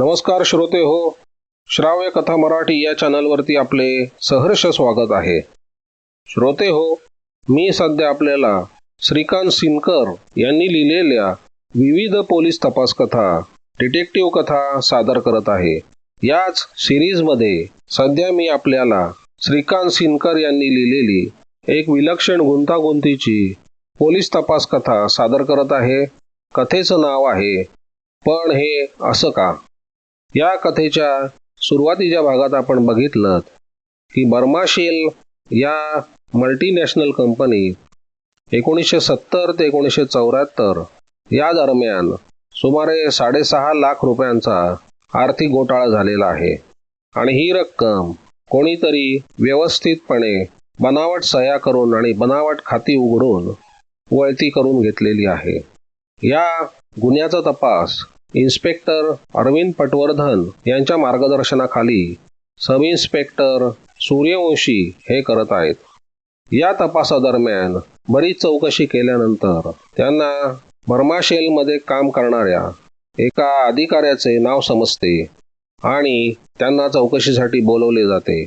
नमस्कार श्रोते हो श्राव्य कथा मराठी या चॅनलवरती आपले सहर्ष स्वागत आहे. श्रोते हो मी सध्या आपल्याला श्रीकांत सिनकर यांनी लिहिलेल्या विविध पोलीस तपास कथा डिटेक्टिव्ह कथा सादर करत आहे. याच सिरीजमध्ये सध्या मी आपल्याला श्रीकांत सिनकर यांनी लिहिलेली एक विलक्षण गुंतागुंतीची पोलीस तपास कथा सादर करत आहे. कथेचं नाव आहे पण हे असं का? या कथेच्या सुरुवातीच्या भागात आपण बघितलं की बर्माशील या मल्टीनॅशनल कंपनी एकोणीसशे सत्तर ते एकोणीसशे चौऱ्याहत्तर या दरम्यान सुमारे साडेसहा लाख रुपयांचा आर्थिक घोटाळा झालेला आहे. आणि ही रक्कम कोणीतरी व्यवस्थितपणे बनावट सह्या करून आणि बनावट खाती उघडून वळती करून घेतलेली आहे. या गुन्ह्याचा तपास इन्स्पेक्टर अरविंद पटवर्धन यांच्या मार्गदर्शनाखाली सब इन्स्पेक्टर सूर्यवंशी हे करत आहेत. या तपासादरम्यान बरीच चौकशी केल्यानंतर त्यांना बर्माशेलमध्ये काम करणाऱ्या एका अधिकाऱ्याचे नाव समजते आणि त्यांना चौकशीसाठी बोलवले जाते.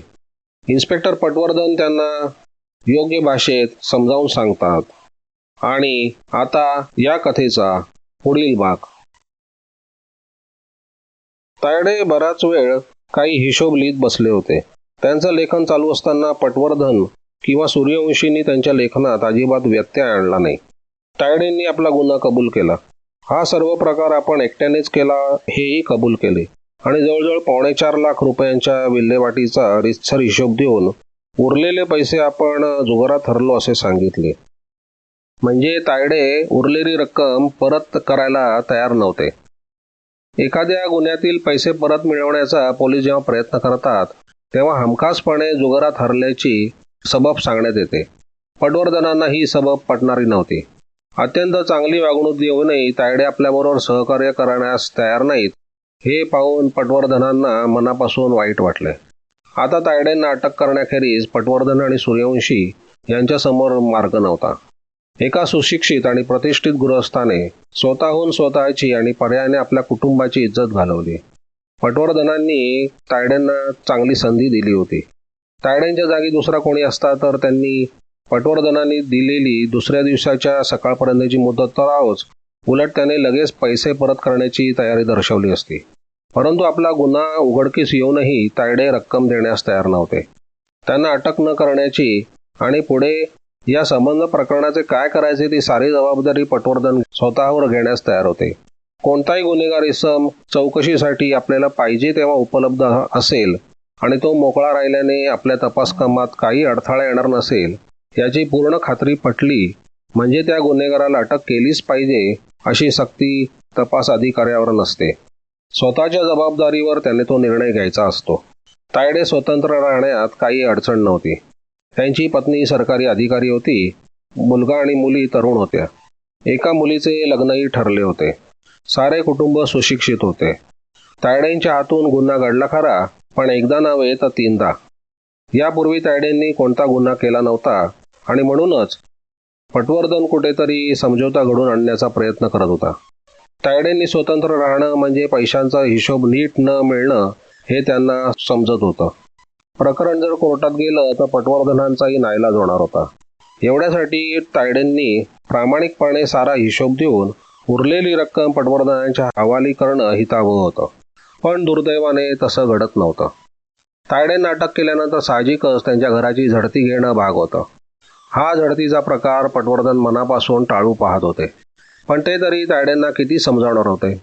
इन्स्पेक्टर पटवर्धन त्यांना योग्य भाषेत समजावून सांगतात. आणि आता या कथेचा पुढील भाग. तायडे बराच वेळ काही हिशोब लिहित बसले होते. त्यांचं लेखन चालू असताना पटवर्धन किंवा सूर्यवंशींनी त्यांच्या लेखनात अजिबात व्यत्यय आणला नाही. तायडेंनी आपला गुन्हा कबूल केला. हा सर्व प्रकार आपण एकट्यानेच केला हेही कबूल केले. आणि जवळजवळ पावणे चार लाख रुपयांच्या विल्हेवाटीचा रितसर हिशोब देऊन उरलेले पैसे आपण जुगारात हरलो असे सांगितले. म्हणजे तायडे उरलेली रक्कम परत करायला तयार नव्हते. एखाद्या गुन्ह्यातील पैसे परत मिळवण्याचा पोलीस जेव्हा प्रयत्न करतात तेव्हा हमखासपणे जुगारात हरल्याची सबब सांगण्यात येते. पटवर्धनांना ही सबब पटणारी नव्हती. अत्यंत चांगली वागणूक देऊनही तायडे आपल्याबरोबर सहकार्य करण्यास तयार नाहीत हे पाहून पटवर्धनांना मनापासून वाईट वाटले. आता तायडेंना अटक करण्याखेरीज पटवर्धन आणि सूर्यवंशी यांच्यासमोर मार्ग नव्हता. एका सुशिक्षित आणि प्रतिष्ठित गृहस्थाने स्वतःहून स्वतःची आणि पर्यायाने आपल्या कुटुंबाची इज्जत घालवली. पटवर्धनांनी तायड्यांना चांगली संधी दिली होती. तायड्यांच्या जागी दुसरा कोणी असता तर त्यांनी पटवर्धनांनी दिलेली दुसऱ्या दिवसाच्या सकाळपर्यंतची मुदत तर आहोच उलट त्याने लगेच पैसे परत करण्याची तयारी दर्शवली असती. परंतु आपला गुन्हा उघडकीस येऊनही तायडे रक्कम देण्यास तयार नव्हते. त्यांना अटक न करण्याची आणि पुढे या संबंध प्रकरणाचे काय करायचे ती सारी जबाबदारी पटवर्धन स्वतःवर घेण्यास तयार होते. कोणताही गुन्हेगार इसम चौकशीसाठी आपल्याला पाहिजे तेव्हा उपलब्ध असेल आणि तो मोकळा राहिल्याने आपल्या तपास कामात काही अडथळा येणार नसेल याची पूर्ण खात्री पटली म्हणजे त्या गुन्हेगाराला अटक केलीच पाहिजे अशी सक्ती तपास अधिकाऱ्यावर नसते. स्वतःच्या जबाबदारीवर त्याने तो निर्णय घ्यायचा असतो. तायडे स्वतंत्र राहण्यात काही अडचण नव्हती. त्यांची पत्नी सरकारी अधिकारी होती. मुलगा आणि मुली तरुण होत्या. एका मुलीचे लग्नही ठरले होते. सारे कुटुंब सुशिक्षित होते. तायडेंच्या हातून गुन्हा घडला खरा पण एकदा नव्हे तर तीनदा. यापूर्वी तायडेंनी कोणता गुन्हा केला नव्हता आणि म्हणूनच पटवर्धन कुठेतरी समझोता घडून आणण्याचा प्रयत्न करत होता. तायडेंनी स्वतंत्र राहणं म्हणजे पैशांचा हिशोब नीट न मिळणं हे त्यांना समजत होतं. प्रकरण जर कोर्टात गेलं तर पटवर्धनांचाही नाईलाज होणार होता. एवढ्यासाठी तायडेंनी प्रामाणिकपणे सारा हिशोब देऊन उरलेली रक्कम पटवर्धनांच्या हवाली करणं हितावं होतं. पण दुर्दैवाने तसं घडत नव्हतं. तायडेंना अटक केल्यानंतर साहजिकच त्यांच्या घराची झडती घेणं भाग होतं. हा झडतीचा प्रकार पटवर्धन मनापासून टाळू पाहत होते. पण ते तरी तायडेंना किती समजावणार होते?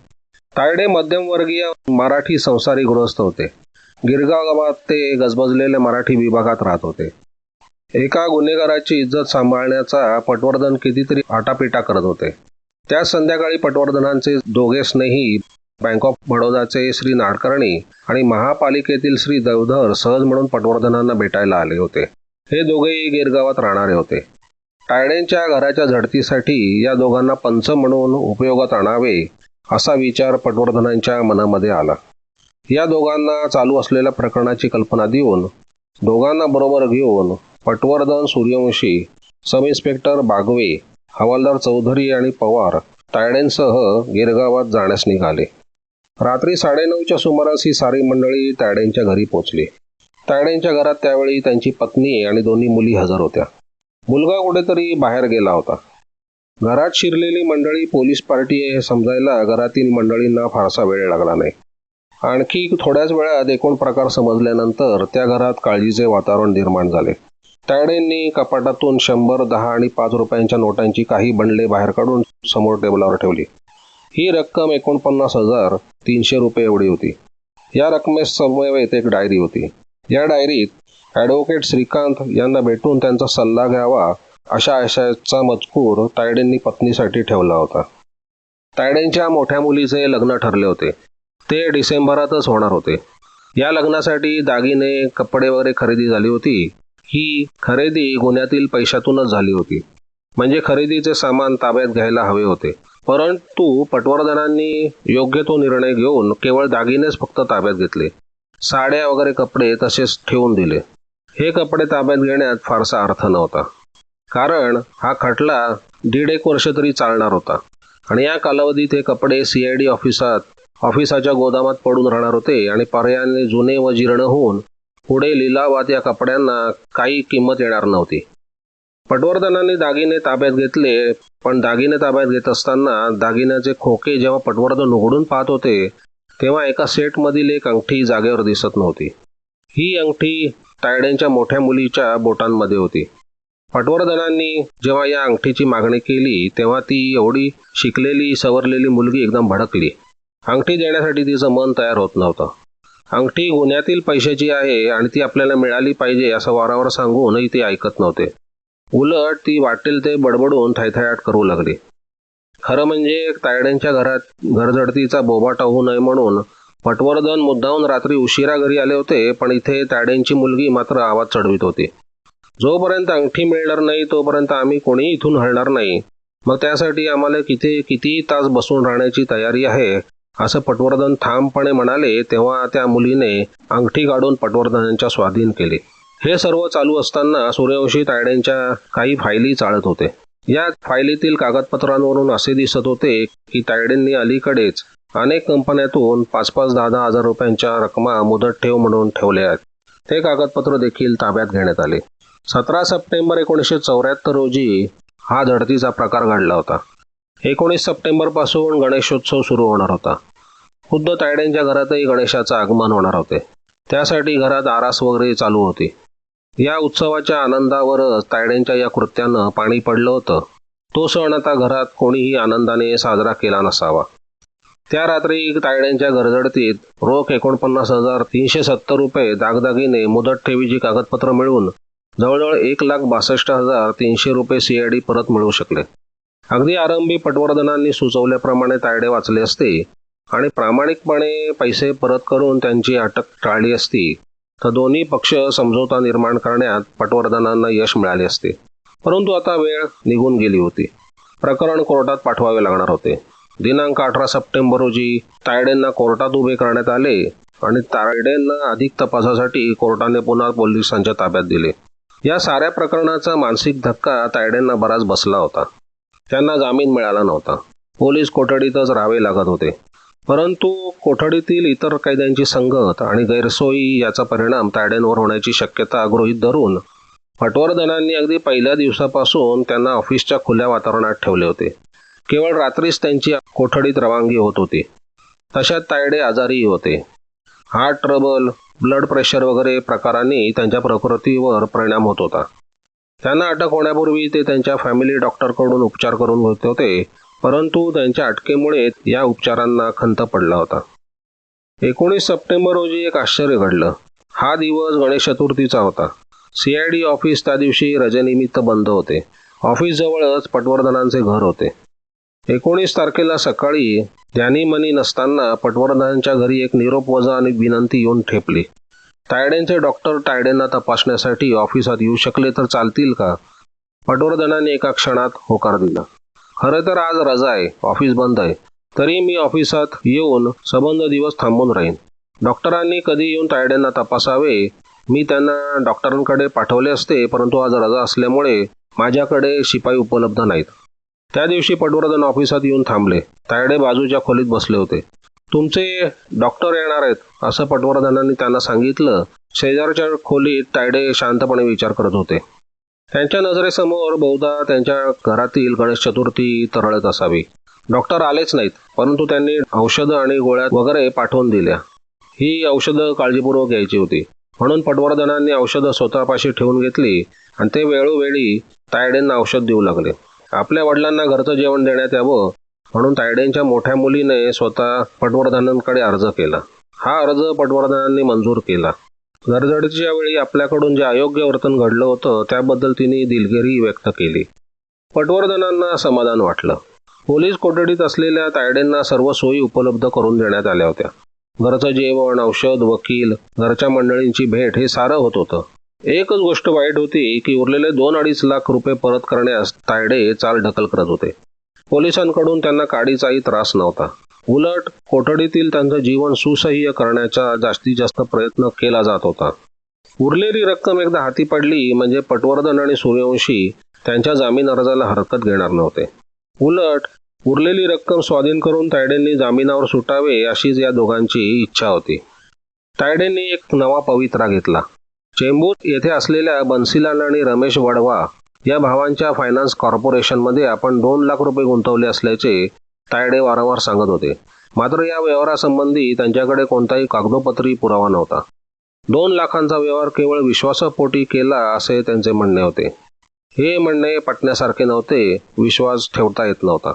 तायडे मध्यमवर्गीय मराठी संसारी गृहस्थ होते. गिरगाव गावात ते गजबजलेल्या मराठी विभागात राहत होते. एका गुन्हेगाराची इज्जत सांभाळण्याचा पटवर्धन कितीतरी आटापिटा करत होते. त्या संध्याकाळी पटवर्धनांचे दोघे स्नेही बँक ऑफ बडोदाचे श्री नाडकर्णी आणि महापालिकेतील श्री देवधर सहज म्हणून पटवर्धनांना भेटायला आले होते. हे दोघेही गिरगावात राहणारे होते. टायडेंच्या घराच्या झडतीसाठी या दोघांना पंच म्हणून उपयोगात आणावे असा विचार पटवर्धनांच्या मनामध्ये आला. या दोघांना चालू असलेल्या प्रकरणाची कल्पना देऊन दोघांना बरोबर घेऊन पटवर्धन सूर्यवंशी सब इन्स्पेक्टर बागवे हवालदार चौधरी आणि पवार तायडेंसह गिरगावात जाण्यास निघाले. रात्री साडेनऊच्या सुमारास ही सारी मंडळी तायडेंच्या घरी पोचली. तायडेंच्या घरात त्यावेळी त्यांची पत्नी आणि दोन्ही मुली हजर होत्या. मुलगा कुठेतरी बाहेर गेला होता. घरात शिरलेली मंडळी पोलीस पार्टी आहे हे समजायला घरातील मंडळींना फारसा वेळ लागला नाही. आणखी थोड्याच वेळात एकूण प्रकार समजल्यानंतर त्या घरात काळजीचे वातावरण निर्माण झाले. तायडेंनी कपाटातून शंभर दहा आणि पाच रुपयांच्या नोटांची काही बंडले बाहेर काढून समोर टेबलावर ठेवली. ही रक्कम एकोणपन्नास हजार तीनशे रुपये एवढी होती. या रकमेस समवेत एक डायरी होती. या डायरीत ॲडव्होकेट श्रीकांत यांना भेटून त्यांचा सल्ला घ्यावा अशा आशयाचा मजकूर तायडेंनी पत्नीसाठी ठेवला होता. तायडेंच्या मोठ्या मुलीचे लग्न ठरले होते. ते डिसेंबरातच होणार होते. या लग्नासाठी दागिने कपडे वगैरे खरेदी झाली होती. ही खरेदी गुन्ह्यातील पैशातूनच झाली होती. म्हणजे खरेदीचे सामान ताब्यात घ्यायला हवे होते. परंतु पटवर्धनांनी योग्य तो निर्णय घेऊन केवळ दागिनेच फक्त ताब्यात घेतले. साड्या वगैरे कपडे तसेच ठेवून दिले. हे कपडे ताब्यात घेण्यात फारसा अर्थ नव्हता. कारण हा खटला दीड एक वर्ष तरी चालणार होता. आणि या कालावधीत हे कपडे सी आय डी ऑफिसात ऑफिसाच्या गोदामात पडून राहणार होते आणि पर्यायाने जुने व जीर्ण होऊन पुढे लिलावात या कपड्यांना काही किंमत येणार नव्हती. पटवर्धनांनी दागिने ताब्यात घेतले पण दागिने ताब्यात घेत असताना दागिन्याचे खोके जेव्हा पटवर्धन उघडून पाहत होते तेव्हा एका सेटमधील एक अंगठी जागेवर दिसत नव्हती. ही अंगठी तायड्यांच्या मोठ्या मुलीच्या बोटांमध्ये होती. पटवर्धनांनी जेव्हा या अंगठीची मागणी केली तेव्हा ती एवढी शिकलेली सवरलेली मुलगी एकदम भडकली. अंगठी देण्यासाठी तिचं मन तयार होत नव्हतं. अंगठी गुन्ह्यातील पैशाची आहे आणि ती आपल्याला मिळाली पाहिजे असं वारावर सांगूनही ती ऐकत नव्हते. उलट ती वाटेल ते बडबडून थायथायाट करू लागली. खरं म्हणजे तायड्यांच्या घरात घरझडतीचा बोबाटा होऊ नये म्हणून पटवर्धन मुद्दाहून रात्री उशिरा घरी आले होते पण इथे तायड्यांची मुलगी मात्र आवाज चढवित होती. जोपर्यंत अंगठी मिळणार नाही तोपर्यंत आम्ही कोणीही इथून हलणार नाही. मग त्यासाठी आम्हाला किती कितीही तास बसून राहण्याची तयारी आहे असं पटवर्धन ठामपणे म्हणाले तेव्हा त्या मुलीने अंगठी काढून पटवर्धनांच्या स्वाधीन केले. हे सर्व चालू असताना सूर्यवंशी तायड्यांच्या काही फायली चाळत होते. या फायलीतील कागदपत्रांवरून असे दिसत होते की तायडेंनी अलीकडेच अनेक कंपन्यातून पाच पाच दहा दहा हजार रुपयांच्या रकमा मुदत ठेव म्हणून ठेवल्या आहेत. ते कागदपत्र देखील ताब्यात घेण्यात आले. सतरा सप्टेंबर एकोणीसशे चौऱ्याहत्तर रोजी हा धडतीचा प्रकार घडला होता. एकोणीस सप्टेंबरपासून गणेशोत्सव सुरू होणार होता. खुद्द तायड्यांच्या घरातही गणेशाचं आगमन होणार होते. त्यासाठी घरात आरास वगैरे चालू होती. या उत्सवाच्या आनंदावरच तायड्यांच्या या कृत्यानं पाणी पडलं होतं. तो सण आता घरात कोणीही आनंदाने साजरा केला नसावा. त्या रात्री तायड्यांच्या गरजडतीत रोख एकोणपन्नास हजार तीनशे सत्तर रुपये दागदागिने मुदत ठेवीची कागदपत्र मिळवून जवळजवळ एक लाख बासष्ट हजार तीनशे रुपये सीआयडी परत मिळू शकले. अगदी आरंभी पटवर्धनांनी सुचवल्याप्रमाणे तायडे वाचले असते आणि प्रामाणिकपणे पैसे परत करून त्यांची अटक टाळली असती तर दोन्ही पक्ष समझोता निर्माण करण्यात पटवर्धनांना यश मिळाले असते. परंतु आता वेळ निघून गेली होती. प्रकरण कोर्टात पाठवावे लागणार होते. दिनांक अठरा सप्टेंबर रोजी तायडेंना कोर्टात उभे करण्यात आले आणि तायडेंना अधिक तपासासाठी कोर्टाने पुन्हा पोलिसांच्या ताब्यात दिले. या साऱ्या प्रकरणाचा मानसिक धक्का तायडेंना बराच बसला होता. त्यांना जामीन मिळाला नव्हता. पोलीस कोठडीतच राहावे लागत होते. परंतु कोठडीतील इतर कैद्यांची संगत आणि गैरसोयी याचा परिणाम तायड्यांवर होण्याची शक्यता गृहीत धरून पटवर्धनांनी अगदी पहिल्या दिवसापासून त्यांना ऑफिसच्या खुल्या वातावरणात ठेवले होते. केवळ रात्रीच त्यांची कोठडीत रवानगी होत होती. तशात तायडे आजारीही होते. हार्ट ट्रबल ब्लड प्रेशर वगैरे प्रकारांनी त्यांच्या प्रकृतीवर परिणाम होत होता. त्यांना अटक होण्यापूर्वी ते त्यांच्या फॅमिली डॉक्टरकडून उपचार करून घेत होते. परंतु त्यांच्या अटकेमुळे या उपचारांना खंत पडला होता. एकोणीस सप्टेंबर रोजी एक आश्चर्य घडलं. हा दिवस गणेश चतुर्थीचा होता. सीआयडी ऑफिस त्या दिवशी रजेनिमित्त बंद होते. ऑफिस जवळच पटवर्धनांचे घर होते. एकोणीस तारखेला सकाळी ध्यानी मनी नसताना पटवर्धनांच्या घरी एक निरोप वजा आणि विनंती येऊन ठेपली. तायडेंचे डॉक्टर तायडेंना तपासण्यासाठी ऑफिसात येऊ शकले तर चालतील का? पटवर्धनाने एका क्षणात होकार दिला. खरं तर आज रजा आहे. ऑफिस बंद आहे. तरी मी ऑफिसात येऊन संबंध दिवस थांबून राहीन. डॉक्टरांनी कधी येऊन तायड्यांना तपासावे मी त्यांना डॉक्टरांकडे पाठवले असते परंतु आज रजा असल्यामुळे माझ्याकडे शिपाई उपलब्ध नाहीत. त्या दिवशी पटवर्धन ऑफिसात येऊन थांबले. तायडे बाजूच्या खोलीत बसले होते. तुमचे डॉक्टर येणार आहेत असं पटवर्धनांनी त्यांना सांगितलं. शेजारच्या खोलीत तायडे शांतपणे विचार करत होते. त्यांच्या नजरेसमोर बहुधा त्यांच्या घरातील गणेश चतुर्थी तरळत असावी. डॉक्टर आलेच नाहीत परंतु त्यांनी औषधं आणि गोळ्या वगैरे पाठवून दिल्या. ही औषधं काळजीपूर्वक घ्यायची होती. म्हणून पटवर्धनांनी औषधं स्वतःपाशी ठेवून घेतली आणि ते वेळोवेळी तायडेंना औषध देऊ लागले. आपल्या वडिलांना घरचं जेवण देण्यात यावं म्हणून तायडेंच्या मोठ्या मुलीने स्वतः पटवर्धनांकडे अर्ज केला. हा अर्ज पटवर्धनांनी मंजूर केला. गरजडीच्या वेळी आपल्याकडून जे अयोग्य वर्तन घडलं होतं त्याबद्दल तिने दिलगिरी व्यक्त केली. पटवर्धनांना समाधान वाटलं. पोलीस कोठडीत असलेल्या तायडेंना सर्व सोयी उपलब्ध करून देण्यात आल्या होत्या. घरचं जेवण औषध वकील घरच्या मंडळींची भेट हे सारं होत होतं. एकच गोष्ट वाईट होती की उरलेले दोन अडीच लाख रुपये परत करण्यास तायडे चाल ढकल करत होते. पोलिसांकडून त्यांना काडीचाही त्रास नव्हता. उलट कोठडीतील त्यांचं जीवन सुसह्य करण्याचा जास्तीत जास्त प्रयत्न केला जात होता. उरलेली रक्कम एकदा हाती पडली म्हणजे पटवर्धन आणि सूर्यवंशी त्यांच्या जामीन अर्जाला हरकत घेणार नव्हते. उलट उरलेली रक्कम स्वाधीन करून तायडेंनी जामिनावर सुटावे अशीच या दोघांची इच्छा होती. तायडेंनी एक नवा पवित्रा घेतला. चेंबूर येथे असलेल्या बन्सीलाल आणि रमेश वडवा या भावांच्या फायनान्स कॉर्पोरेशनमध्ये आपण दोन लाख रुपये गुंतवले असल्याचे तायडे वारंवार सांगत होते. मात्र या व्यवहारासंबंधी त्यांच्याकडे कोणताही कागदोपत्री पुरावा नव्हता. दोन लाखांचा व्यवहार केवळ विश्वासापोटी केला असे त्यांचे म्हणणे होते. हे म्हणणे पटण्यासारखे नव्हते विश्वास ठेवता येत नव्हता.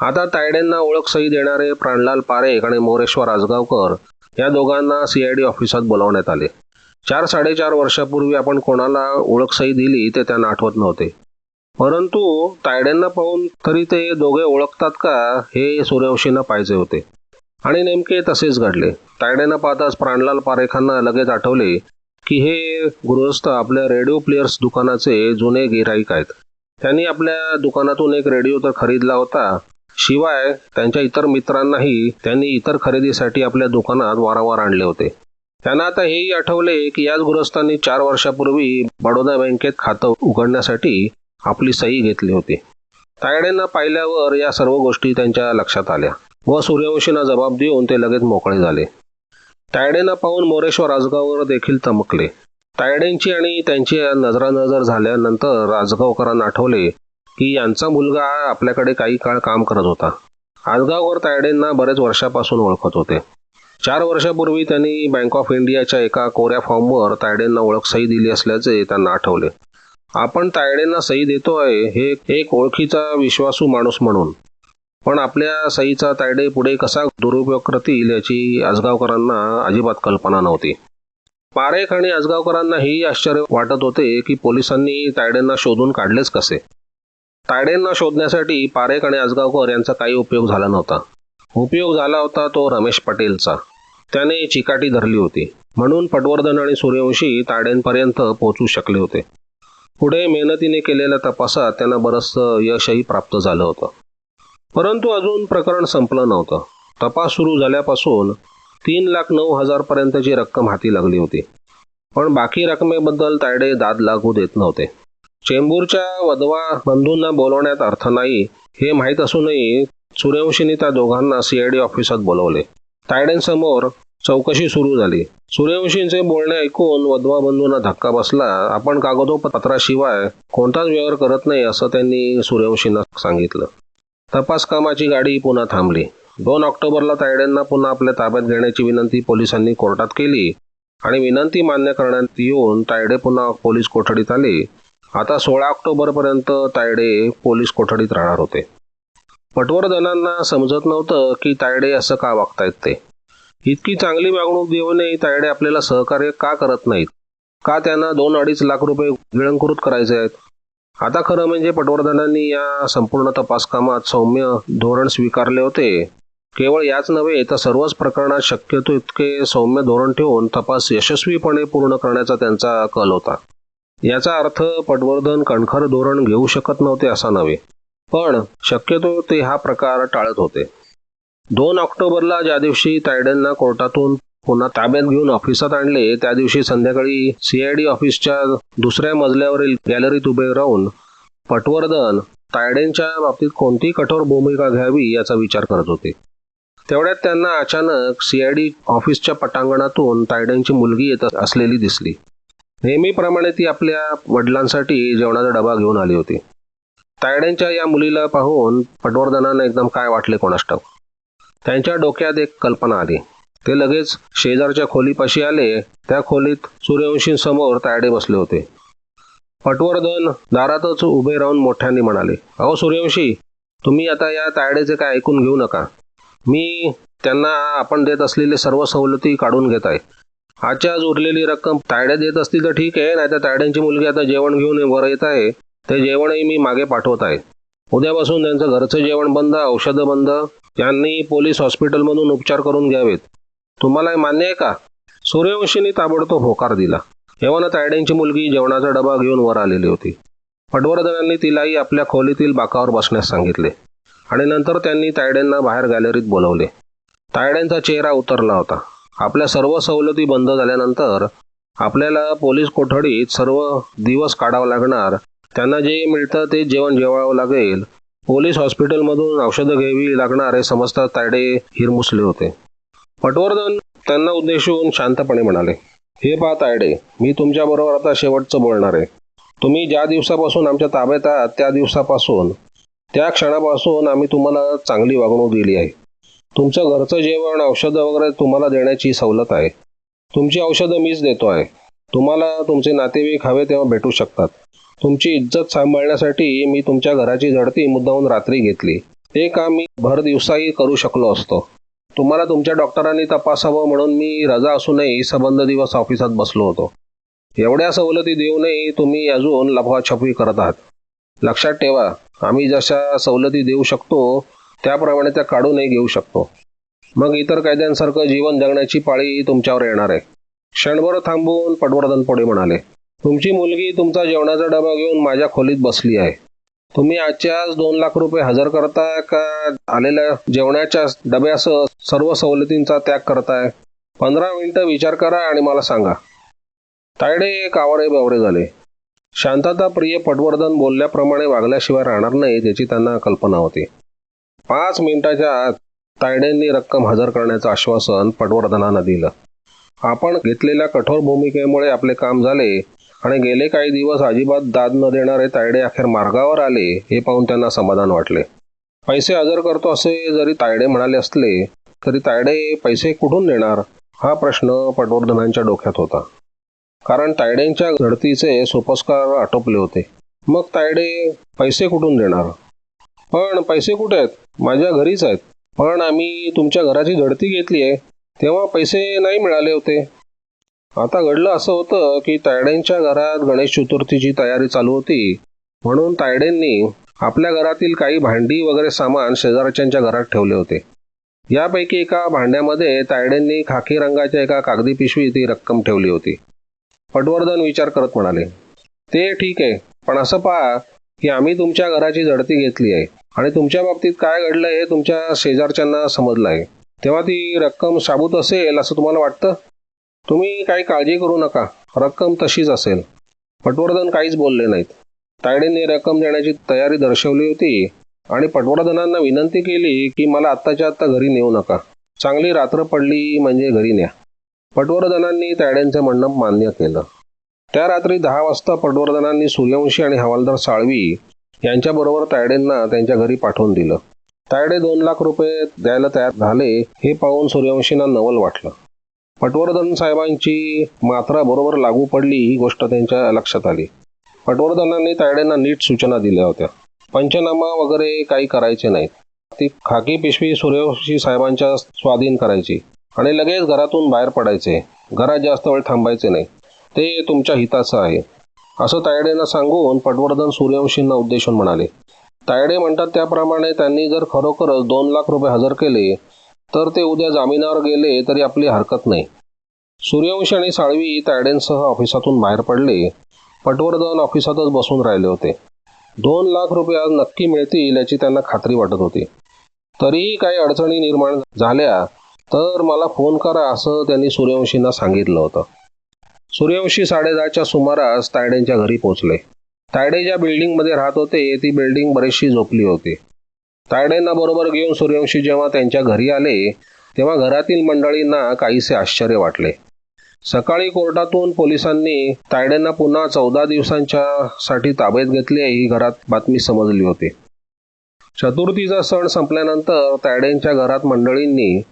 आता तायडेंना ओळख सही देणारे प्राणलाल पारेख आणि मोरेश्वर आजगावकर या दोघांना सीआयडी ऑफिसात बोलावण्यात आले. चार साडेचार वर्षापूर्वी आपण कोणाला ओळख सही दिली ते त्यांना आठवत नव्हते. परंतु तायड्यांना पाहून तरी ते दोघे ओळखतात का हे सूर्यवंशींना पाहिजे होते. आणि नेमके तसेच घडले. तायड्यांना पाहताच प्राणलाल पारेखांना लगेच आठवले की हे गृहस्थ आपल्या रेडिओ प्लेयर्स दुकानाचे जुने गिराईक आहेत. त्यांनी आपल्या दुकानातून एक रेडिओ तर खरीदला होता. शिवाय त्यांच्या इतर मित्रांनाही त्यांनी इतर खरेदीसाठी आपल्या दुकानात वारंवार आणले होते. त्यांना आता हेही आठवले की याच गृहस्थांनी चार वर्षापूर्वी बडोदा बँकेत खातं उघडण्यासाठी आपली सही घेतली होती. तायडेंना पाहिल्यावर या सर्व गोष्टी त्यांच्या लक्षात आल्या. व सूर्यवंशींना जबाब देऊन ते लगेच मोकळे झाले. तायडेंना पाहून मोरेश्वर राजगाववर देखील तमकले तायडेंची आणि त्यांची नजरानजर झाल्यानंतर राजगावकरांना आठवले की यांचा मुलगा आपल्याकडे काही काळ काम करत होता. आजगावकर तायडेंना बरेच वर्षापासून ओळखत होते. चार वर्षापूर्वी त्यांनी बँक ऑफ इंडियाच्या एका कोऱ्या फॉर्मवर तायडेंना ओळख सही दिली असल्याचे त्यांना आठवले. आपण तायडेंना सही देतो आहे हे एक ओळखीचा विश्वासू माणूस म्हणून. पण आपल्या सहीचा तायडे पुढे कसा दुरुपयोग करतील याची आजगावकरांना अजिबात कल्पना नव्हती. पारेख आणि आजगावकरांना ही आश्चर्य वाटत होते की पोलिसांनी तायडेंना शोधून काढलेच कसे. तायडेंना शोधण्यासाठी पारेख आणि आजगावकर यांचा काही उपयोग झाला नव्हता. उपयोग झाला होता तो रमेश पटेलचा. त्याने चिकाटी धरली होती. म्हणून पटवर्धन आणि सूर्यवंशी तायडेंपर्यंत पोहोचू शकले होते. पुढे मेहनतीने केलेल्या तपासात त्यांना बरंचसं यशही प्राप्त झालं होतं. परंतु अजून प्रकरण संपलं नव्हतं. तपास सुरू झाल्यापासून तीन लाख नऊ हजारपर्यंतची रक्कम हाती लागली होती. पण बाकी रकमेबद्दल तायडे दाद लागू देत नव्हते. चेंबूरच्या वधवा बंधूंना बोलवण्यात अर्थ नाही हे माहीत असूनही सूर्यवंशीने त्या दोघांना सीआयडी ऑफिसात बोलवले. तायडेंसमोर चौकशी सुरू झाली. सूर्यवंशींचे बोलणे ऐकून वधवा बंधूंना धक्का बसला. आपण कागदोपत्राशिवाय कोणताच व्यवहार करत नाही असं त्यांनी सूर्यवंशींना सांगितलं. तपास कामाची गाडी पुन्हा थांबली. दोन ऑक्टोबरला तायडेंना पुन्हा आपल्या ताब्यात घेण्याची विनंती पोलिसांनी कोर्टात केली आणि विनंती मान्य करण्यात येऊन तायडे पुन्हा पोलीस कोठडीत आले. आता सोळा ऑक्टोबरपर्यंत तायडे पोलीस कोठडीत राहणार होते. पटवर्धनांना समजत नव्हतं की तायडे असं का वागतायत ते. इतकी चांगली वागणूक देऊनही तायडे आपल्याला सहकार्य का करत नाहीत? का त्यांना दोन अडीच लाख रुपये विळंकृत करायचे आहेत? आता खरं म्हणजे पटवर्धनांनी या संपूर्ण तपास कामात सौम्य धोरण स्वीकारले होते. केवळ याच नव्हे तर सर्वच प्रकरणात शक्यतो इतके सौम्य धोरण ठेवून तपास यशस्वीपणे पूर्ण करण्याचा त्यांचा कल होता. याचा अर्थ पटवर्धन कणखर धोरण घेऊ शकत नव्हते असा नव्हे. पण शक्यतो ते हा प्रकार टाळत होते. दोन ऑक्टोबरला ज्या दिवशी तायडेंना कोर्टातून पुन्हा ताब्यात घेऊन ऑफिसात आणले त्या दिवशी संध्याकाळी सीआयडी ऑफिसच्या दुसऱ्या मजल्यावरील गॅलरीत उभे राहून पटवर्धन तायडेंच्या बाबतीत कोणती कठोर भूमिका घ्यावी याचा विचार करत होते. तेवढ्यात त्यांना अचानक सीआयडी ऑफिसच्या पटांगणातून तायडेंची मुलगी येत असलेली दिसली. नेहमीप्रमाणे ती आपल्या वडिलांसाठी जेवणाचा डबा घेऊन आली होती. तायडेंच्या या मुलीला पाहून पटवर्धनानं एकदम काय वाटले कोणास ठाऊक? त्यांच्या डोक्यात एक कल्पना आली. ते लगेच शेजारच्या खोलीपाशी आले. त्या खोलीत सूर्यवंशींसमोर तायडे बसले होते. पटवर्धन दारातच उभे राहून मोठ्यांनी म्हणाले अहो सूर्यवंशी तुम्ही आता या तायडेचे काय ऐकून घेऊ नका. मी त्यांना आपण देत असलेले सर्व सवलती काढून घेत आहे. आजच्या आज उरलेली रक्कम तायड्या देत असतील तर ठीक आहे नाही तर तायड्यांची मुलगी आता जेवण घेऊन वर येत आहे. ते जेवणही मी मागे पाठवत आहे. उद्यापासून त्यांचं घरचं जेवण बंद औषधं बंद त्यांनी पोलीस हॉस्पिटलमधून उपचार करून घ्यावेत. तुम्हाला मान्य आहे का? सूर्यवंशींनी ताबडतोब होकार दिला. तेव्हा तायड्यांची मुलगी जेवणाचा डबा घेऊन वर आलेली होती. पटवर्धनांनी तिलाही आपल्या खोलीतील बाकावर बसण्यास सांगितले आणि नंतर त्यांनी तायड्यांना बाहेर गॅलरीत बोलवले. तायड्यांचा चेहरा उतरला होता. आपल्या सर्व सवलती बंद झाल्यानंतर आपल्याला पोलीस कोठडीत सर्व दिवस काढावं लागणार त्यांना जे मिळतं ते जेवण जेवावं लागेल पोलीस हॉस्पिटलमधून औषधं घ्यावी लागणार हे समजता तायडे हिरमुसले होते. पटवर्धन त्यांना उद्देशून शांतपणे म्हणाले हे पहा तायडे मी तुमच्याबरोबर आता शेवटचं बोलणार आहे. तुम्ही ज्या दिवसापासून आमच्या ताब्यात आहात त्या दिवसापासून त्या क्षणापासून आम्ही तुम्हाला चांगली वागणूक दिली आहे. तुमचं घरचं जेवण औषधं वगैरे तुम्हाला देण्याची सवलत आहे. तुमची औषधं मीच देतो आहे. तुम्हाला तुमचे नातेवाईक हवे तेव्हा भेटू शकतात. तुमची इज्जत सांभाळण्यासाठी मी तुमच्या घराची झडती मुद्दाहून रात्री घेतली. ते काम मी भर दिवसाही करू शकलो असतो. तुम्हाला तुमच्या डॉक्टरांनी तपासावं म्हणून मी रजा असूनही सबंध दिवस ऑफिसात बसलो होतो. एवढ्या सवलती देऊनही तुम्ही अजून लफवाछपवी करत आहात. लक्षात ठेवा आम्ही जशा सवलती देऊ शकतो त्याप्रमाणे त्या काढूनही घेऊ शकतो. मग इतर कायद्यांसारखं जीवन जगण्याची पाळी तुमच्यावर येणार आहे. क्षणभर थांबून पटवर्धन पुढे म्हणाले. तुमची मुलगी तुमचा जेवणाचा डबा घेऊन माझ्या खोलीत बसली आहे. तुम्ही आजच्या आज दोन लाख रुपये हजर करताय का? आलेल्या जेवणाच्या डब्यासह सर्व सवलतींचा त्याग करताय? पंधरा मिनिटं विचार करा आणि मला सांगा. तायडे कावरे बावरे झाले. शांतता प्रिय पटवर्धन बोलल्याप्रमाणे वागल्याशिवाय राहणार नाही त्याची त्यांना कल्पना होती. पाच मिनिटाच्या आत तायडेंनी रक्कम हजर करण्याचं आश्वासन पटवर्धनानं दिलं. आपण घेतलेल्या कठोर भूमिकेमुळे आपले काम झाले. आणि गेले काही दिवस अजिबात दाद न देणारे तायडे अखेर मार्गावर आले हे पाहून त्यांना समाधान वाटले. पैसे हजर करतो असे जरी तायडे म्हणाले असले तरी तायडे पैसे कुठून देणार? हा प्रश्न पटवर्धनांच्या डोक्यात होता. कारण तायडेंच्या झडतीचे सोपस्कार आटोपले होते. मग तायडे पैसे कुठून देणार? पण पैसे कुठे आहेत? माझ्या घरीच आहेत. पण आम्ही तुमच्या घराची झडती घेतली आहे तेव्हा पैसे नाही मिळाले होते. आता घडलं असं होतं की तायडेंच्या घरात गणेश चतुर्थीची तयारी चालू होती. म्हणून तायडेंनी आपल्या घरातील काही भांडी वगैरे सामान शेजारच्यांच्या घरात ठेवले होते. यापैकी एका भांड्यामध्ये तायडेंनी खाकी रंगाच्या एका कागदी पिशवीत ही रक्कम ठेवली होती. पटवर्धन विचार करत म्हणाले ते ठीक आहे पण असं पहा की आम्ही तुमच्या घराची झडती घेतली आहे आणि तुमच्या बाबतीत काय घडलं हे तुमच्या शेजारच्यांना समजलं आहे. तेव्हा ती रक्कम साबूत असेल असं तुम्हाला वाटतं? तुम्ही काही काळजी करू नका. रक्कम तशीच असेल. पटवर्धन काहीच बोलले नाहीत. तायडेंनी रक्कम देण्याची तयारी दर्शवली होती आणि पटवर्धनांना विनंती केली की मला आत्ताच्या आत्ता घरी नेऊ नका. चांगली रात्र पडली म्हणजे घरी न्या. पटवर्धनांनी तायड्यांचं म्हणणं मान्य केलं. त्या रात्री दहा वाजता पटवर्धनांनी सूर्यवंशी आणि हवालदार साळवी यांच्याबरोबर तायडेंना त्यांच्या घरी पाठवून दिलं. तायडे दोन लाख रुपये द्यायला तयार झाले हे पाहून सूर्यवंशींना नवल वाटलं. पटवर्धन साहेबांची मात्रा बरोबर लागू पडली ही गोष्ट त्यांच्या लक्षात आली. पटवर्धनांनी तायडेंना नीट सूचना दिल्या होत्या. पंचनामा वगैरे काही करायचे नाहीत. ती खाकी पिशवी सूर्यवंशी साहेबांच्या स्वाधीन करायची आणि लगेच घरातून बाहेर पडायचे. घरात जास्त वेळ थांबायचे नाही. ते तुमच्या हिताचं आहे. असं तायडेंना सांगून पटवर्धन सूर्यवंशींना उद्देशून म्हणाले. तायडे म्हणतात त्याप्रमाणे त्यांनी जर खरोखरच दोन लाख रुपये हजर केले तर ते उद्या जामिनावर गेले तरी आपली हरकत नाही. सूर्यवंशी आणि साळवी तायडेंसह ऑफिसातून बाहेर पडले. पटवर्धन ऑफिसातच बसून राहिले होते. दोन लाख रुपये आज नक्की मिळतील याची त्यांना खात्री वाटत होती. तरीही काही अडचणी निर्माण झाल्या तर मला फोन करा असं त्यांनी सूर्यवंशींना सांगितलं होतं. सूर्यवंशी साडेदहाच्या सुमारास तायडेंच्या घरी पोहोचले. तायडे ज्या बिल्डिंगमध्ये राहत होते ती बिल्डिंग बरीचशी झोपली होती. तायडेंना बरोबर घेऊन सूर्यवंशी जेव्हा त्यांच्या घरी आले तेव्हा घरातील मंडळींना काहीसे आश्चर्य वाटले. सकाळी कोर्टातून पोलिसांनी तायडेंना पुन्हा चौदा दिवसांच्या साठी ताब्यात घेतले ही घरात बातमी समजली होती. चतुर्थीचा सण संपल्यानंतर तायडेंच्या घरात मंडळींनी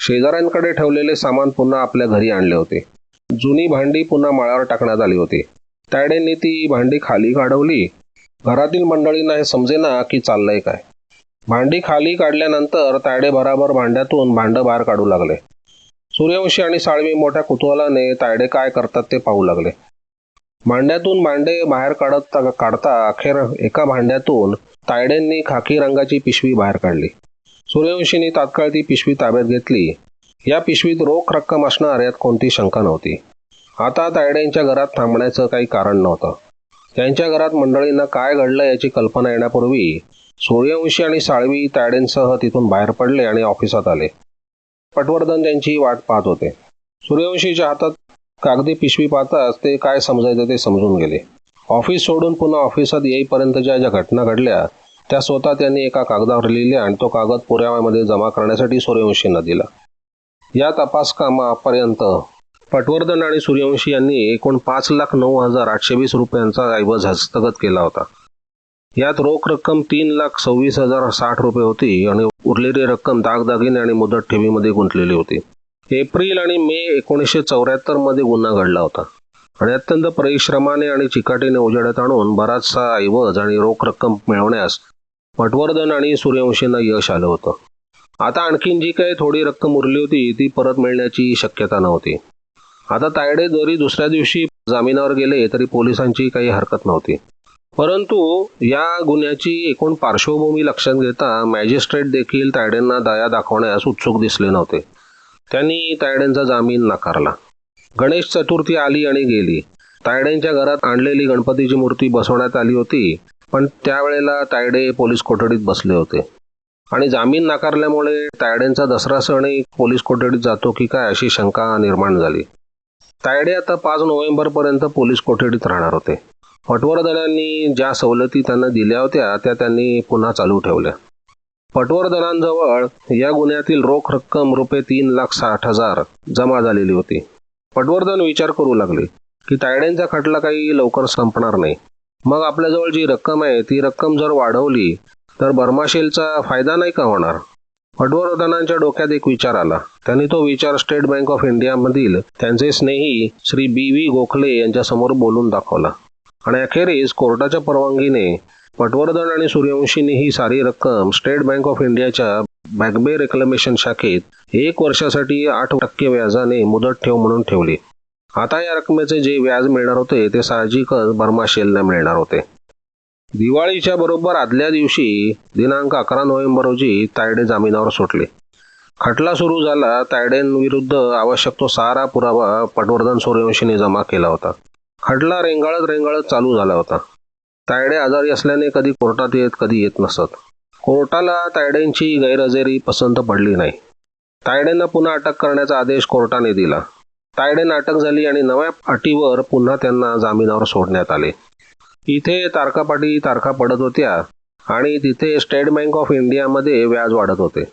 शेजाऱ्यांकडे ठेवलेले सामान पुन्हा आपल्या घरी आणले होते. जुनी भांडी पुन्हा माळावर टाकण्यात आली होती. तायडेंनी ती भांडी खाली काढवली. घरातील मंडळींना हे समजेना की चाललंय काय. भांडी खाली काढल्यानंतर तायडे बराबर भांड्यातून भांडं बाहेर काढू लागले. सूर्यवंशी आणि साळवी मोठ्या कुतूहलाने तायडे काय करतात ते पाहू लागले. भांड्यातून भांडे बाहेर काढत काढता अखेर एका भांड्यातून तायडेंनी खाकी रंगाची पिशवी बाहेर काढली. सूर्यवंशीने तात्काळ ती पिशवी ताब्यात घेतली. या पिशवीत रोख रक्कम असणार यात कोणती शंका नव्हती. आता तायडेंच्या घरात थांबण्याचं काही कारण नव्हतं. त्यांच्या घरात मंडळींना काय घडलं याची कल्पना येण्यापूर्वी सूर्यवंशी आणि साळवी तायडेंसह तिथून बाहेर पडले आणि ऑफिसात आले. पटवर्धन त्यांची वाट पाहत होते. सूर्यवंशीच्या हातात कागदी पिशवी पाहताच ते काय समजायचं ते समजून गेले. ऑफिस सोडून पुन्हा ऑफिसात येईपर्यंतच्या ज्या घटना घडल्या त्या स्वतः त्यांनी एका कागदावर लिहिल्या आणि तो कागद पुराव्यामध्ये जमा करण्यासाठी सूर्यवंशींना दिला. या तपास कामापर्यंत पटवर्धन आणि सूर्यवंशी यांनी एकूण पाच लाख नऊ हजार आठशे वीस रुपयांचा ऐवज हस्तगत केला होता. यात रोख रक्कम तीन लाख सव्वीस हजार साठ रुपये होती आणि उरलेली रक्कम दागदागिने आणि मुदत ठेवीमध्ये गुंतलेली होती. एप्रिल आणि मे एकोणीसशे चौऱ्याहत्तरमध्ये गुन्हा घडला होता. आणि अत्यंत परिश्रमाने आणि चिकाटीने उजेडात आणून बराचसा ऐवज आणि रोख रक्कम मिळवण्यास पटवर्धन आणि सूर्यवंशींना यश आलं होतं. आता आणखीन जी काही थोडी रक्कम उरली होती ती परत मिळण्याची शक्यता नव्हती. आता तायडे जरी दुसऱ्या दिवशी जामिनावर गेले तरी पोलिसांची काही हरकत नव्हती. परंतु या गुन्ह्याची एकूण पार्श्वभूमी लक्षात घेता मॅजिस्ट्रेट देखील तायडेंना दया दाखवण्यास उत्सुक दिसले नव्हते. त्यांनी तायडेंचा जामीन नाकारला. गणेश चतुर्थी आली आणि गेली. तायडेंच्या घरात आणलेली गणपतीची मूर्ती बसवण्यात आली होती पण त्यावेळेला तायडे पोलीस कोठडीत बसले होते. आणि जामीन नाकारल्यामुळे तायडेंचा दसरा सणही पोलीस कोठडीत जातो की काय अशी शंका निर्माण झाली. तायडे आता पाच नोव्हेंबरपर्यंत पोलीस कोठडीत राहणार होते. पटवर्धनांनी ज्या सवलती त्यांना दिल्या होत्या त्या त्यांनी पुन्हा चालू ठेवल्या. पटवर्धनांजवळ या गुन्ह्यातील रोख रक्कम रुपये तीन लाख साठ हजार जमा झालेली होती. पटवर्धन विचार करू लागले की तायड्यांचा खटला काही लवकर संपणार नाही. मग आपल्याजवळ जी रक्कम आहे ती रक्कम जर वाढवली तर बर्माशेलचा फायदा नाही का होणार? पटवर्धनांच्या डोक्यात एक विचार आला. त्यांनी तो विचार स्टेट बँक ऑफ इंडियामधील त्यांचे स्नेही श्री बी व्ही गोखले यांच्यासमोर बोलून दाखवला. आणि अखेरीस कोर्टाच्या परवानगीने पटवर्धन आणि सूर्यवंशीने ही सारी रक्कम स्टेट बँक ऑफ इंडियाच्या बॅकबे रेक्लमेशन शाखेत एक वर्षासाठी आठ टक्के व्याजाने मुदत ठेव म्हणून ठेवली. आता या रकमेचे जे व्याज मिळणार होते ते साहजिकच बर्मा शेलला मिळणार होते. दिवाळीच्या बरोबर आदल्या दिवशी दिनांक अकरा नोव्हेंबर रोजी तायडे जामिनावर सुटले. खटला सुरू झाला तायडेंविरुद्ध आवश्यक तो सारा पुरावा पटवर्धन सूर्यवंशीने जमा केला होता. खटला रेंगाळत रेंगाळत चालू झाला होता. तायडे आजारी असल्याने कधी कोर्टात येत कधी येत नसत. कोर्टाला तायडेंची गैरहजेरी पसंत पडली नाही. तायडेंना पुन्हा अटक करण्याचा आदेश कोर्टाने दिला. तायडेंना अटक झाली आणि नव्या अटीवर पुन्हा त्यांना जामिनावर सोडण्यात आले. इथे तारकापाटी तारखा पडत होत्या आणि तिथे स्टेट बँक ऑफ इंडियामध्ये व्याज वाढत होते.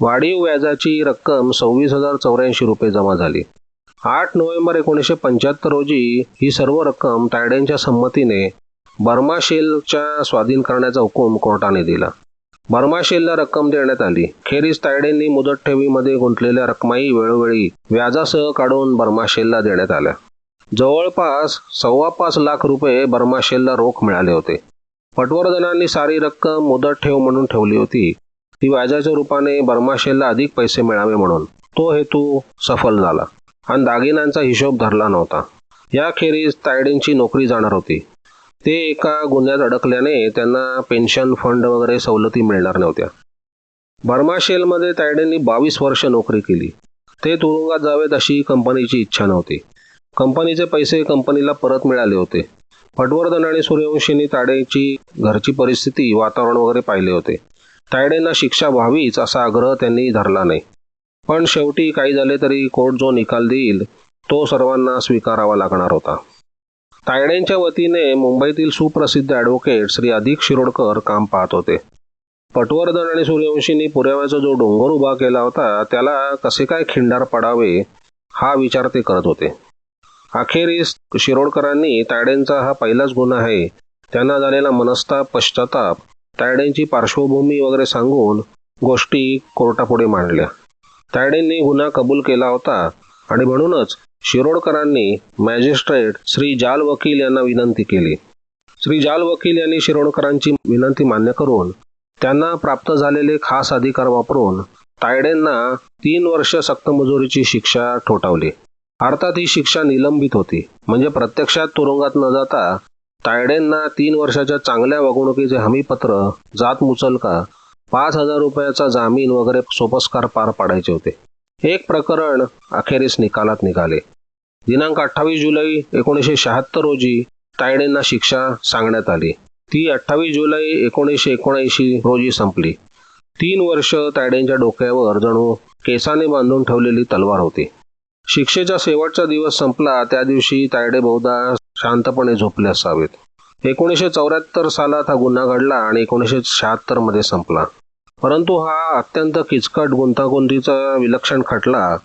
वाढीव व्याजाची रक्कम सव्वीस हजार चौऱ्याऐंशी रुपये जमा झाली. आठ नोव्हेंबर एकोणीसशे पंच्याहत्तर रोजी ही सर्व रक्कम तायडेंच्या संमतीने बर्माशेलच्या स्वाधीन करण्याचा हुकूम कोर्टाने दिला. बर्माशेलला रक्कम देण्यात आली. खेरीज तायडेंनी मुदत ठेवीमध्ये गुंतलेल्या रकमाही वेळोवेळी व्याजासह काढून बर्माशेलला देण्यात आल्या. जवळपास सव्वा पाच लाख रुपये बर्माशेलला रोख मिळाले होते. पटवर्धनांनी सारी रक्कम मुदत ठेव म्हणून ठेवली होती. ती व्याजाच्या रूपाने बर्माशेलला अधिक पैसे मिळावे म्हणून. तो हेतू सफल झाला. आणि दागिन्यांचा हिशोब धरला नव्हता. याखेरीज तायडेंची नोकरी जाणार होती. ते एका गुन्ह्यात अडकल्याने त्यांना पेन्शन फंड वगैरे सवलती मिळणार नव्हत्या. बर्मा शेलमध्ये तायडेंनी बावीस वर्ष नोकरी केली. ते तुरुंगात जावेत अशी कंपनीची इच्छा नव्हती. कंपनीचे पैसे कंपनीला परत मिळाले होते. पटवर्धन आणि सूर्यवंशींनी तायडेची घरची परिस्थिती वातावरण वगैरे पाहिले होते. तायडेंना शिक्षा व्हावीच असा आग्रह त्यांनी धरला नाही. पण शेवटी काही झाले तरी कोर्ट जो निकाल देईल तो सर्वांना स्वीकारावा लागणार होता. तायडेंच्या वतीने मुंबईतील सुप्रसिद्ध ॲडव्होकेट श्री अधिक शिरोडकर काम पाहत होते. पटवर्धन आणि सूर्यवंशींनी पुराव्याचा जो डोंगर उभा केला होता त्याला कसे काय खिंडार पडावे हा विचार ते करत होते. अखेरीस शिरोडकरांनी तायडेंचा हा पहिलाच गुन्हा आहे. त्यांना झालेला मनस्ताप पश्चाताप तायडेंची पार्श्वभूमी वगैरे सांगून गोष्टी कोर्टापुढे मांडल्या. तायडेंनी गुन्हा कबूल केला होता आणि म्हणूनच शिरोडकरांनी मॅजिस्ट्रेट श्री जाल वकील यांना विनंती केली. श्री जाल वकील यांनी शिरोडकरांची विनंती मान्य करून त्यांना प्राप्त झालेले खास अधिकार वापरून तायडेंना तीन वर्ष सक्तमजुरीची शिक्षा ठोठावली. अर्थात ही शिक्षा निलंबित होती. म्हणजे प्रत्यक्षात तुरुंगात न जाता तायडेंना तीन वर्षाच्या चांगल्या वागणुकीचे हमीपत्र जात मुचलका पाच हजार रुपयाचा जामीन वगैरे सोपस्कार पार पाडायचे होते. एक प्रकरण अखेरीस निकालात निघाले. दिनांक अठ्ठावीस जुलै एकोणीसशे शहात्तर रोजी तायडेंना शिक्षा सांगण्यात आली. ती अठ्ठावीस जुलै एकोणीसशे एकोणऐंशी रोजी संपली. तीन वर्ष तायडेंच्या डोक्यावर जणू केसाने बांधून ठेवलेली तलवार होती. शिक्षेचा शेवटचा दिवस संपला त्या दिवशी तायडे बहुधा शांतपणे झोपले असावेत. एकोणीसशे चौऱ्याहत्तर सालात हा गुन्हा घडला आणि एकोणीसशे शहात्तरमध्ये संपला. परंतु हा अत्यंत किचकट गुंतागुंतीचा विलक्षण खटला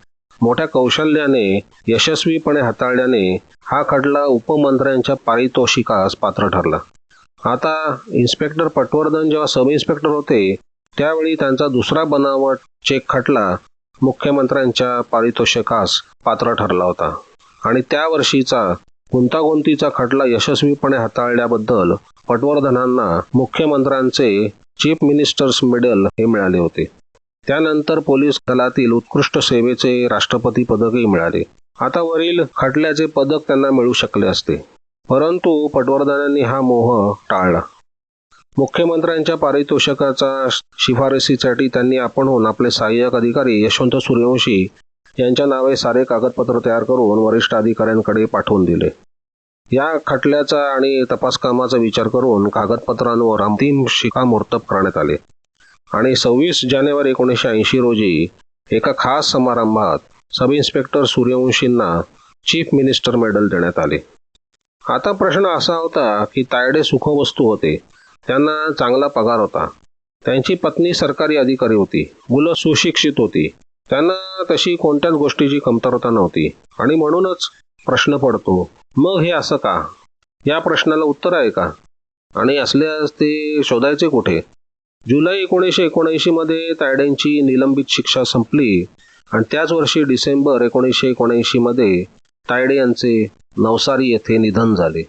मोठ्या कौशल्याने यशस्वीपणे हाताळल्याने हा खटला उपमंत्र्यांच्या पारितोषिकास पात्र ठरला. आता इन्स्पेक्टर पटवर्धन जेव्हा सब इन्स्पेक्टर होते त्यावेळी त्यांचा दुसरा बनावट चेक खटला मुख्यमंत्र्यांच्या पारितोषिकास पात्र ठरला होता. आणि त्या वर्षीचा गुंतागुंतीचा खटला यशस्वीपणे हाताळल्याबद्दल पटवर्धनांना मुख्यमंत्र्यांचे चीफ मिनिस्टर्स मेडल हे मिळाले होते. त्यानंतर पोलीस दलातील उत्कृष्ट सेवेचे राष्ट्रपती पदकही मिळाले. आता वरील खटल्याचे पदक त्यांना मिळू शकले असते. परंतु पटवर्धनांनी हा मोह टाळला. मुख्यमंत्र्यांच्या पारितोषिकाचा शिफारसीसाठी त्यांनी आपणहून आपले सहाय्यक अधिकारी यशवंत सूर्यवंशी यांच्या नावे सारे कागदपत्र तयार करून वरिष्ठ अधिकाऱ्यांकडे पाठवून दिले. या खटल्याचा आणि तपास कामाचा विचार करून कागदपत्रांवर अंतिम शिकामोर्तब करण्यात आले. आणि सव्वीस जानेवारी एकोणीसशे ऐंशी रोजी एका खास समारंभात सब इन्स्पेक्टर सूर्यवंशींना चीफ मिनिस्टर मेडल देण्यात आले. आता प्रश्न असा होता की तायडे सुखवस्तू होते. त्यांना चांगला पगार होता. त्यांची पत्नी सरकारी अधिकारी होती. मुलं सुशिक्षित होती. त्यांना तशी कोणत्याच गोष्टीची कमतरता नव्हती. आणि म्हणूनच प्रश्न पडतो मग हे असं का? या प्रश्नाला उत्तर आहे का? आणि असल्यास ते शोधायचे कुठे? जुलै एकोणीसशे एकोणऐंशीमध्ये तायडेंची निलंबित शिक्षा संपली आणि त्याच वर्षी डिसेंबर एकोणीसशे एकोणऐंशीमध्ये तायडे यांचे नवसारी येथे निधन झाले.